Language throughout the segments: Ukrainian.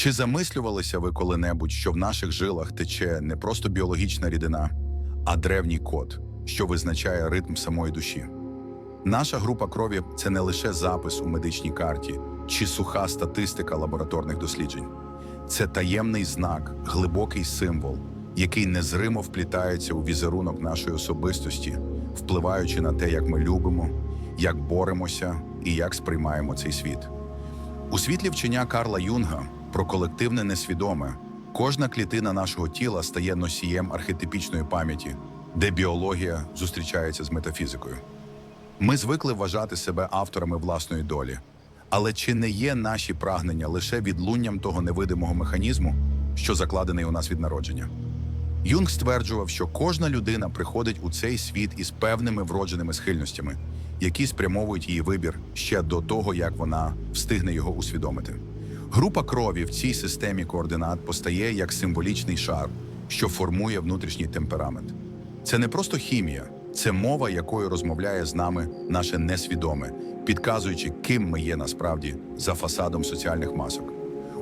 Чи замислювалися ви коли-небудь, що в наших жилах тече не просто біологічна рідина, а древній код, що визначає ритм самої душі? Наша група крові це не лише запис у медичній карті чи суха статистика лабораторних досліджень. Це таємний знак, глибокий символ, який незримо вплітається у візерунок нашої особистості, впливаючи на те, як ми любимо, як боремося і як сприймаємо цей світ. У світлі вчення Карла Юнга про колективне несвідоме кожна клітина нашого тіла стає носієм архетипічної пам'яті, де біологія зустрічається з метафізикою. Ми звикли вважати себе авторами власної долі. Але чи не є наші прагнення лише відлунням того невидимого механізму, що закладений у нас від народження? Юнг стверджував, що кожна людина приходить у цей світ із певними вродженими схильностями, які спрямовують її вибір ще до того, як вона встигне його усвідомити. Група крові в цій системі координат постає як символічний шар, що формує внутрішній темперамент. Це не просто хімія, це мова, якою розмовляє з нами наше несвідоме, підказуючи, ким ми є насправді за фасадом соціальних масок.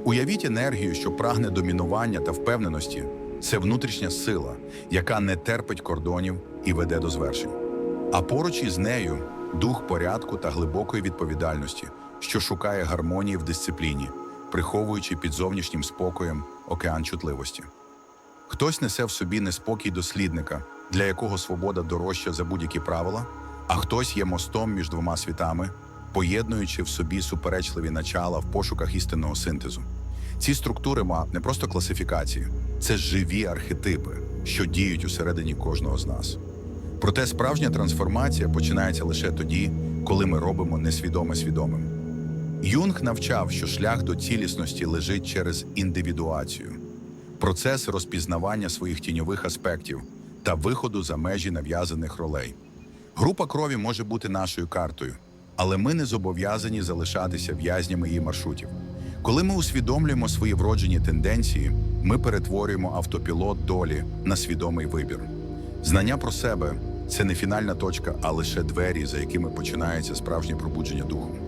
Уявіть енергію, що прагне домінування та впевненості. Це внутрішня сила, яка не терпить кордонів і веде до звершень. А поруч із нею дух порядку та глибокої відповідальності, що шукає гармонії в дисципліні, приховуючи під зовнішнім спокоєм океан чутливості. Хтось несе в собі неспокій дослідника, для якого свобода дорожча за будь-які правила, а хтось є мостом між двома світами, поєднуючи в собі суперечливі начала в пошуках істинного синтезу. Ці структури ма не просто класифікації, це живі архетипи, що діють усередині кожного з нас. Проте справжня трансформація починається лише тоді, коли ми робимо несвідоме свідомим. Юнг навчав, що шлях до цілісності лежить через індивідуацію, процес розпізнавання своїх тіньових аспектів та виходу за межі нав'язаних ролей. Група крові може бути нашою картою, але ми не зобов'язані залишатися в'язнями її маршрутів. Коли ми усвідомлюємо свої вроджені тенденції, ми перетворюємо автопілот долі на свідомий вибір. Знання про себе це не фінальна точка, а лише двері, за якими починається справжнє пробудження духу.